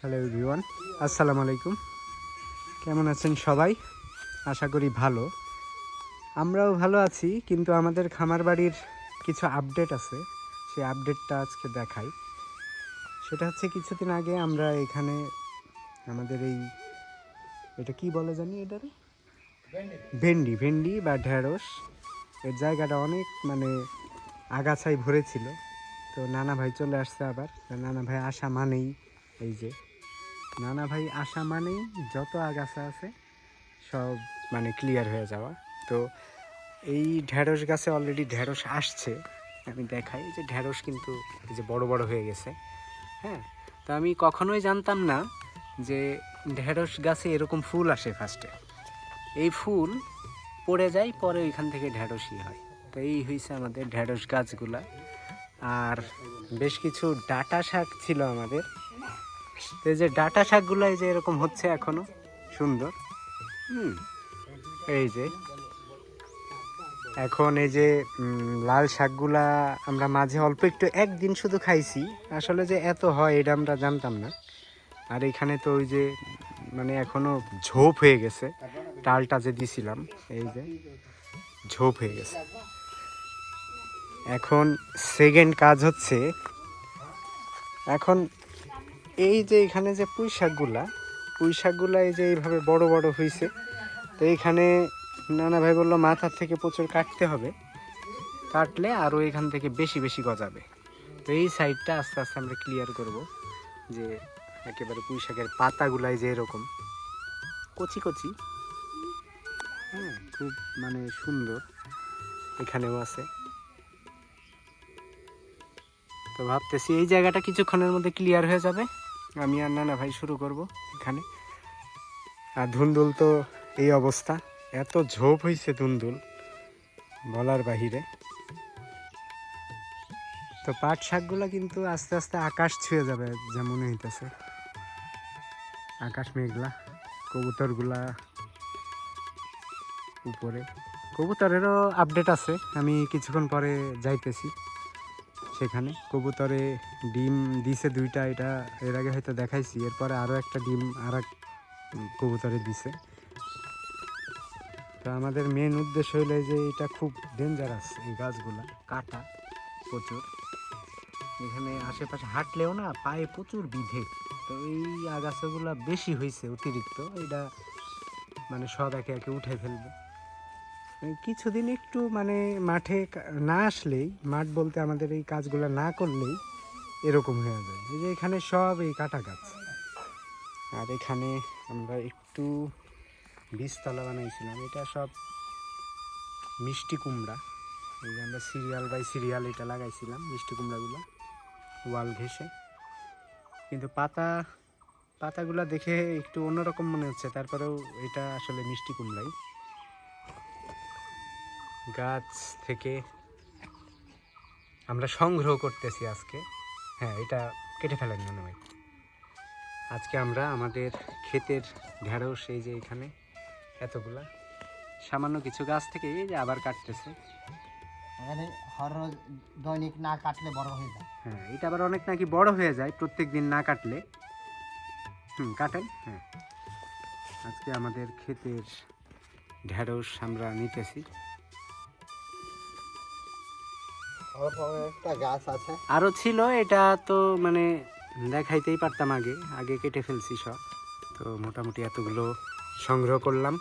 Hello everyone আসসালামু আলাইকুম। কেমন আছেন সবাই? আশা করি ভালো। আমরাও ভালো আছি, কিন্তু আমাদের খামার বাড়ির কিছু আপডেট আছে। সেই আপডেটটা আজকে দেখাই। সেটা হচ্ছে কিছুদিন আগে আমরা এখানে আমাদের এই, এটা কি বলে জানি এটারে? ভেন্ডি। ভেন্ডি বা ঢেঁড়স। এর জায়গাটা অনেক মানে আগাছায় ভরেছিল। তো নানা ভাই চলে আসছে আবার। নানা ভাই আসা মানেই এই যে। নানা ভাই আসা মানেই যত আগাছা আছে, সব মানে ক্লিয়ার হয়ে যাওয়া। তো এই ঢেঁড়স গাছে অলরেডি ঢেঁড়স আসছে। আমি দেখাই যে ঢেঁড়স কিন্তু এই যে বড় বড় হয়ে গেছে। হ্যাঁ? তো আমি কখনোই জানতাম না যে ঢেঁড়স গাছে এরকম ফুল আসে ফার্স্টে এই ফুল পড়ে যায়, পরে ওইখান থেকে ঢেঁড়সই হয়। তো এই হয়েছে আমাদের ঢেঁড়স গাছগুলা। আর বেশ কিছু ডাটা শাক ছিল আমাদের। তো এই যে ডাটা শাকগুলো এই যে এরকম হচ্ছে এখনও, সুন্দর। হুম, এই যে। এখন এই যে লাল শাকগুলা আমরা মাঝে অল্প একটু একদিন শুধু খাইছি। আসলে যে এত হয় এটা আমরা জানতাম না। আর এখানে তো ওই যে মানে এখনও ঝোপ হয়ে গেছে। টালটা যে দিছিলাম, এই যে, ঝোপ হয়ে গেছে। এখন সেকেন্ড কাজ হচ্ছে, এখন এই যে এখানে যে পুঁই শাকগুলা পুঁই শাকগুলা এই যে এইভাবে বড় বড় হয়েছে তো এইখানে নানা ভাই বলল মাথার থেকে প্রচুর কাটতে হবে, কাটলে আরও এখান থেকে বেশি বেশি গজাবে। তো এই সাইডটা আস্তে আস্তে আমরা ক্লিয়ার করব যে একেবারে পুঁই শাকের পাতাগুলাই যে এরকম, কচি কচি হ্যাঁ খুব মানে সুন্দর এখানেও আছে। তো ভাবতেছি এই জায়গাটা কিছুক্ষণের মধ্যে ক্লিয়ার হয়ে যাবে। আমি আর নানা ভাই শুরু করব এখানে। আর ধুন্দুল তো এই অবস্থা। এত ঝোপ হয়েছে ধুন্দুল, বলার বাহিরে। তো পাট শাকগুলো কিন্তু আস্তে আস্তে আকাশ ছুঁয়ে যাবে যা মনে হইতেছে। আকাশ মেঘলা, কবুতরগুলা উপরে। কবুতরেরও আপডেট আছে, আমি কিছুক্ষণ পরে যাইতেছি। সেখানে। কবুতরে ডিম দিছে দুইটা, এটা এর আগে হয়তো দেখাইছি, এরপরে আরও একটা ডিম আর এক কবুতরে দিছে। তো আমাদের মেন উদ্দেশ্য হইলে যে এটা খুব ডেঞ্জারাস এই গাছগুলা, কাটা প্রচুর। এখানে আশেপাশে হাঁটলেও না পায়ে প্রচুর বিধে। তো এই আগাছাগুলা বেশি হয়েছে অতিরিক্ত, এটা মানে সব একে একে উঠে ফেলবে। কিছুদিন একটু মানে মাঠে না আসলেই, মাঠ বলতে আমাদের এই কাজগুলো না করলেই এরকম হয়ে যায়। এই যে এখানে সব এই কাটা গাছ। আর এখানে আমরা একটু বীজতলা বানাইছিলাম। এটা সব মিষ্টি কুমড়া। এই যে আমরা সিরিয়াল বাই সিরিয়াল এটা লাগাইছিলাম, মিষ্টি কুমড়াগুলো ওয়াল ঘেসে কিন্তু পাতা, পাতাগুলো দেখে একটু অন্যরকম মনে হচ্ছে, তারপরেও এটা আসলে মিষ্টি কুমড়াই। গাছ থেকে আমরা সংগ্রহ করতেছি আজকে। হ্যাঁ এটা কেটে ফেলেন না ভাই আজকে আমরা আমাদের ক্ষেতের ঢেঁড়স এই যে এখানে এতগুলা সামান্য কিছু গাছ থেকে এই যে আবার কাটতেছে। এখানে হর দৈনিক না কাটলে বড় হয়ে যায়। হ্যাঁ এটা আবার অনেক নাকি বড় হয়ে যায় প্রত্যেক দিন না কাটলে। হুম কাটেন হ্যাঁ। আজকে আমাদের ক্ষেতের ঢেঁড়স আমরা নিতেছি। আরও ছিল এটা তো মানে দেখাইতেই পারতাম আগে আগে কেটে ফেলছি সব। তো মোটামুটি এতগুলো সংগ্রহ করলাম।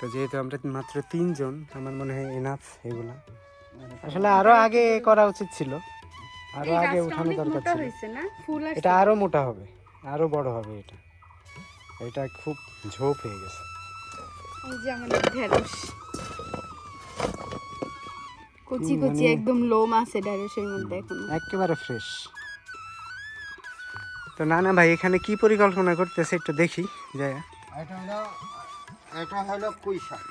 তো যেহেতু আমরা মাত্র তিনজন আমার মনে হয় এনাফ এগুলা। আসলে আরও আগে করা উচিত ছিল। আরও আগে উঠানো দরকার ছিল। এটা আরও মোটা হবে আরও বড় হবে এটা। এটা খুব ঝোপ হয়ে গেছে। কচি মানে- কচি একদম লোম আছে ঢেঁড়সের মধ্যে এখনও। একেবারে ফ্রেশ তো না না ভাই এখানে কি পরিকল্পনা করতেছে একটু দেখি যাই এটা হলো এটা হলো কুই শাক?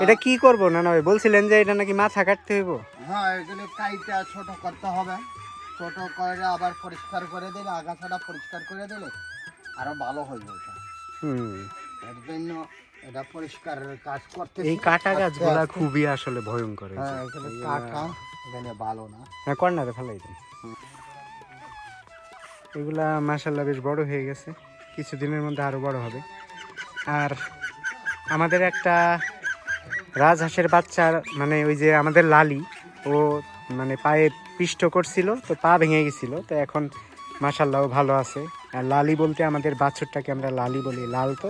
এটা কি করব না না ভাই বলছিলেন যে এটা নাকি মাথা কাটতে হইব। হ্যাঁ এগুলো কাইটা ছোট করতে হবে। ছোট করে আবার পরিষ্কার করে দিলে আগাছাটা পরিষ্কার করে দিলে আরও ভালো হইবে ওটা। হুম। এর জন্য এটা পরিষ্কারের কাজ করতে এই কাটা গাছগুলা খুবই আসলে ভয়ঙ্কর হ্যাঁ এখানে কাটা এখানে ভালো না। হ্যাঁ কর্নারে ফেলাই দেন। এগুলা মাসাল্লাহ বেশ বড় হয়ে গেছে। কিছুদিনের মধ্যে আরও বড় হবে। আর আমাদের একটা রাজহাঁসের বাচ্চার মানে ওই যে আমাদের লালি ও মানে পায়ে পিষ্ট করছিল তো পা ভেঙে গেছিল তো এখন মাসাল্লাহ ভালো আছে। আর লালি বলতে আমাদের বাছুরটাকে আমরা লালি বলি লাল তো?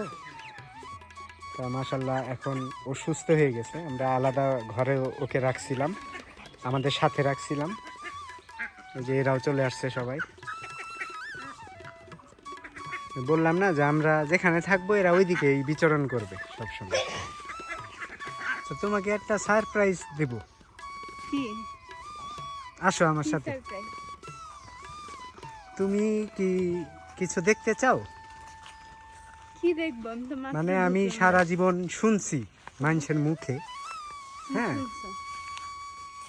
তো মাসাল্লাহ এখন ও সুস্থ হয়ে গেছে। আমরা আলাদা ঘরে ওকে রাখছিলাম আমাদের সাথে রাখছিলাম। ওই যে এরাও চলে আসছে সবাই। বললাম না যে আমরা যেখানে থাকব এরা ওইদিকেই বিচরণ করবে সবসময়। তো তোমাকে একটা সারপ্রাইজ দেব। আসো আমার সাথে। তুমি কি কিছু দেখতে চাও? কি দেখব? আমি তো মানে আমি। সারা জীবন শুনছি মানুষের মুখে। হ্যাঁ?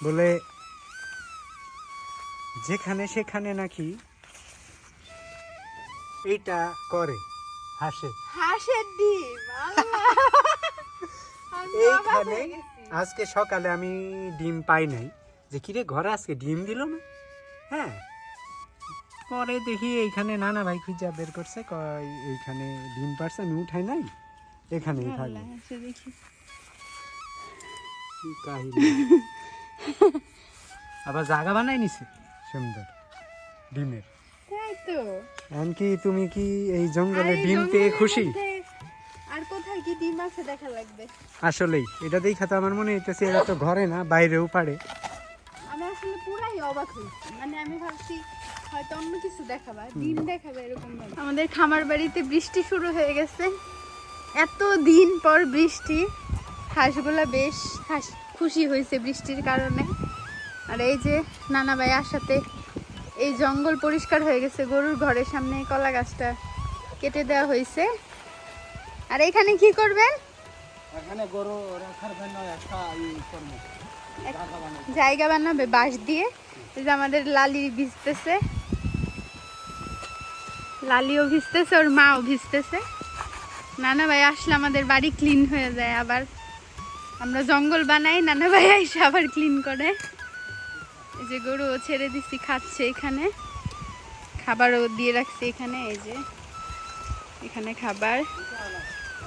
বলে যেখানে সেখানে নাকি এটা করে হাসে। হাঁসের ডিম এইখানে আজকে সকালে আমি ডিম পাই নাই। যে কিরে ঘরে আজকে ডিম দিল না? হ্যাঁ? পরে দেখি এইখানে নানা ভাই খুঁজা বের করছে কয় এইখানে ডিম পারছে আমি উঠাই নাই এখানেই থাকবে। কি কাহিনী। আবার জায়গা বানাই নিছে? সুন্দর। ডিমের। তাই তো। এমনকি তুমি কি এই জঙ্গলে ডিম পেয়ে খুশি? আর কোথায় কি ডিম আছে দেখা লাগবে? আসলেই এটা দেখা তো আমার মনে হইতেছে এরা তো ঘরে না বাইরেও পারে। অবাক হয়েছি। মানে আমি ভাবছি হয়তো অন্য কিছু দেখাবা ডিম দেখাবে এরকম ভাবে। আমাদের খামার বাড়িতে বৃষ্টি শুরু হয়ে গেছে। এত দিন পর বৃষ্টি হাঁসগুলা বেশ হাঁস খুশি হয়েছে বৃষ্টির কারণে। আর এই যে নানা ভাই আসাতে এই জঙ্গল পরিষ্কার হয়ে গেছে গরুর ঘরের সামনে এই কলা গাছটা কেটে দেওয়া হয়েছে। আর এখানে কি করবেন? এখানে গরু রাখার জন্য একটা। জায়গা বানাবে বাঁশ দিয়ে। এই যে আমাদের লালি ভিজতেছে। লালিও ভিজতেছে, ওর মাও ভিজতেছে। নানা ভাই আসলে আমাদের বাড়ি ক্লিন হয়ে যায়, আবার আমরা জঙ্গল বানাই, নানা ভাই এসে আবার ক্লিন করে। এই যে গরু ছেড়ে দিচ্ছি খাচ্ছে এখানে। খাবারও দিয়ে রাখছি এখানে, এই যে এখানে খাবার।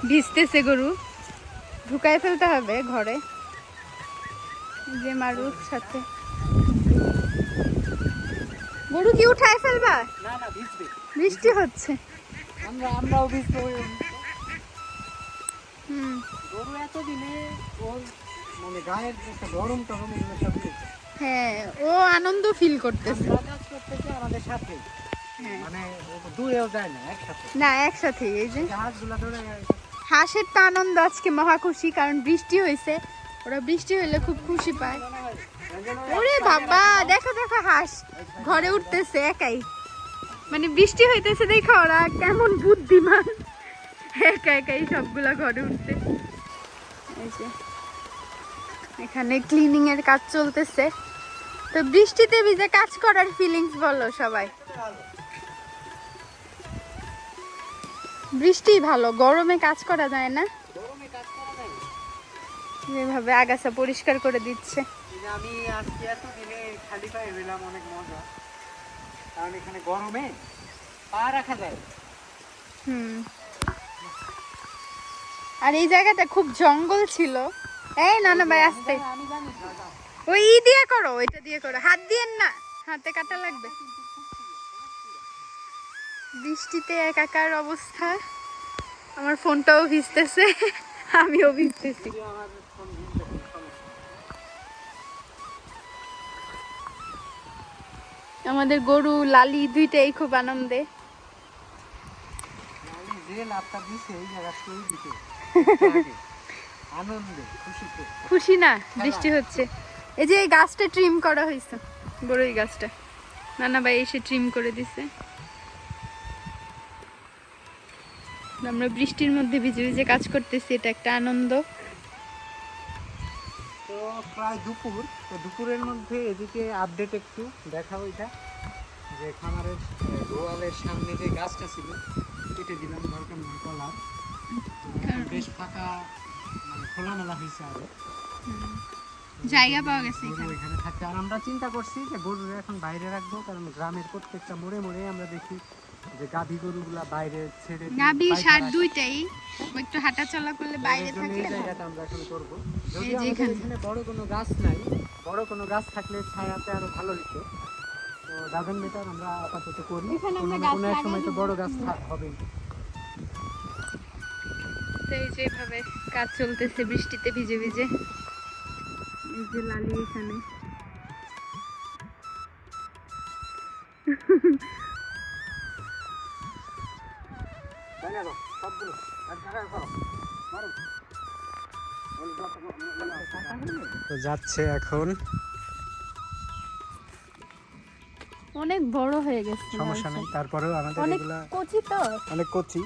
ভিজতেছে গরু। ঢুকায় ফেলতে হবে ঘরে। যে মারুর সাথে। গরু কি উঠায় ফেলবা? না না ভিজবে। বৃষ্টি হচ্ছে। আমরা আমরাও ভিজবো। হুম। গরু এত দিনে ওর মানে গায়ের একটা গরম টরম এগুলো সব হ্যাঁ। ও আনন্দ ফিল করতেছে। কাজ করতেছে আমাদের সাথে। হ্যাঁ। মানে দূরেও যায় না একসাথে। না একসাথে এই যে। জাহাজগুলো ধরে হাঁসের তো আনন্দ আজকে মহা খুশি কারণ বৃষ্টি হয়েছে ওরা বৃষ্টি হইলে খুব খুশি পায়। ওরে বাবা দেখো দেখো হাঁস। ঘরে উঠতেছে একাই। মানে বৃষ্টি হইতেছে দেখো ওরা কেমন বুদ্ধিমান। একা একাই সবগুলা ঘরে উঠছে। এই যে এখানে ক্লিনিং এর কাজ চলতেছে। তো বৃষ্টিতে ভিজে কাজ করার ফিলিংস বলো সবাই। বৃষ্টি ভালো গরমে কাজ করা যায় না? যেভাবে আগাছা পরিষ্কার করে দিচ্ছে। আমি আজকে এত দিনে খালি পায়ে পেলাম অনেক মজা। কারণ এখানে গরমে পা রাখা যায়। হুম। আর এই জায়গাটা খুব জঙ্গল ছিল। এই না না ভাই আসতে। ওই ই দিয়ে করো ওইটা দিয়ে করো। হাত দিয়েন না হাতে কাটা লাগবে। বৃষ্টিতে একাকার অবস্থা। আমার ফোনটাও ভিজতেছে আমিও ভিজতেছি। আমার আমাদের গরু লালি দুইটাই খুব আনন্দে। খুশি না বৃষ্টি হচ্ছে। এই যে এই গাছটা ট্রিম করা হয়েছে বড়ই গাছটা। নানা ভাই এসে ট্রিম করে দিছে। আমরা বৃষ্টির মধ্যে ভিজে ভিজে কাজ করতেছি এটা একটা আনন্দ। তো প্রায় দুপুর তো দুপুরের মধ্যে এদিকে আপডেট একটু দেখাও এটা যে খামারের গোয়ালের সামনে যে গাছটা ছিল কেটে দিলাম দরকার নেই কলার বেশ ফাঁকা মানে খোলামেলা হয়েছে আরও। জায়গা পাওয়া গেছে এখানে। এখানে আর আমরা চিন্তা করছি যে গরু এখন বাইরে রাখব কারণ গ্রামের প্রত্যেকটা মোড়ে মোড়ে আমরা দেখি যে গাভী গরুগুলা বাইরে ছেড়ে সার দুইটাই। একটু হাঁটাচলা করলে বাইরে থাকলে এই জায়গাটা আমরা এখন করব। যদি আমাদের এখানে। বড় কোনো গাছ নাই বড় কোনো গাছ থাকলে ছায়াতে আরও ভালো হতো তো আমরা আপাতত করি। কোনো এক সময় তো বড় গাছ থাক- হবেই। তো এই যে কাজ চলতেছে বৃষ্টিতে ভিজে ভিজে। এই যে লালি এখানে। তো যাচ্ছে এখন। অনেক বড় হয়ে গেছে সমস্যা নেই তারপরেও আমাদের অনেক এগুলা কচি তো? অনেক কচি।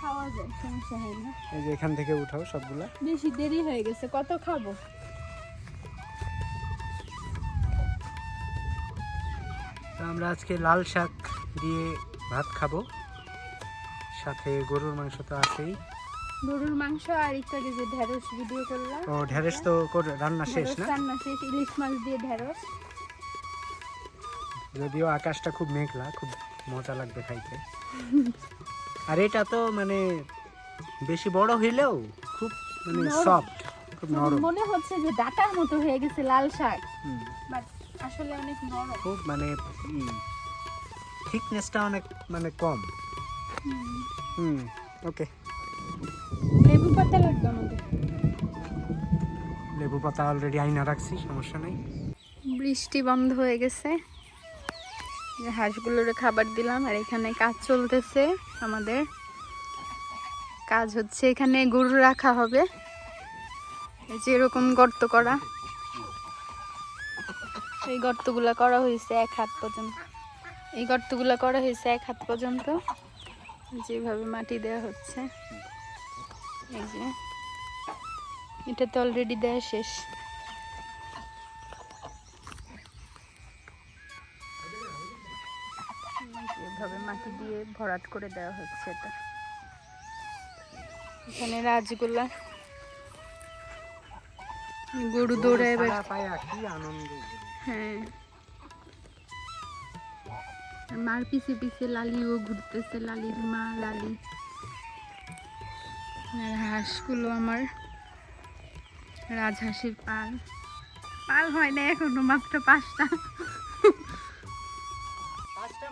খাওয়া যায় সমস্যা হয় না। এই যে এখান থেকে উঠাও সবগুলা। বেশি দেরি হয়ে গেছে কত খাব? আমরা আজকে লাল শাক দিয়ে ভাত খাব। সাথে গরুর মাংস তো আছেই। গরুর মাংস আর আগে যে ঢেঁড়স ভিডিও করলাম। ও ঢেঁড়স তো রান্না শেষ না? রান্না শেষ ইলিশ মাছ দিয়ে ঢেঁড়স। যদিও আকাশটা খুব মেঘলা খুব মজা লাগবে খাইতে। আর এটা তো মানে বেশি বড় হইলেও খুব মানে। সফট খুব নরম। মনে হচ্ছে যে ডাটার মতো হয়ে গেছে লাল শাক। বাট আসলে অনেক নরম। খুব মানে থিকনেসটা অনেক মানে কম। হুম ওকে। লেবু পাতা লাগবে আমাদের। লেবু পাতা অলরেডি আইনা রাখছি সমস্যা নেই। বৃষ্টি বন্ধ হয়ে গেছে। যে হাঁসগুলোর খাবার দিলাম আর এখানে কাজ চলতেছে আমাদের। কাজ হচ্ছে এখানে গরু রাখা হবে। এই যে এরকম গর্ত করা। এই গর্তগুলা করা হয়েছে এক হাত পর্যন্ত। এই গর্তগুলা করা হয়েছে এক হাত পর্যন্ত। যেভাবে মাটি দেওয়া হচ্ছে। এই যে। এটা তো অলরেডি দেওয়া শেষ। এভাবে মাটি দিয়ে ভরাট করে দেওয়া হচ্ছে এটা। এখানে রাজগুলা। গরু দৌড়ায় হ্যাঁ। আর মার পিছে পিছে লালিও ঘুরতেছে লালির মা লালি। আর হাঁসগুলো আমার রাজহাঁসের পাল। পাল হয় না এখনও মাত্র পাঁচটা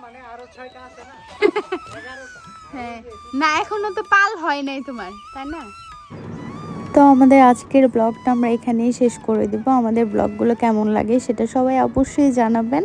মানে আরও ছয়টা আছে না? হ্যাঁ। না এখনও তো পাল হয় নাই তোমার তাই না? তো আমাদের আজকের ব্লগটা আমরা এখানেই শেষ করে দেব। আমাদের ব্লগগুলো কেমন লাগে সেটা সবাই অবশ্যই জানাবেন।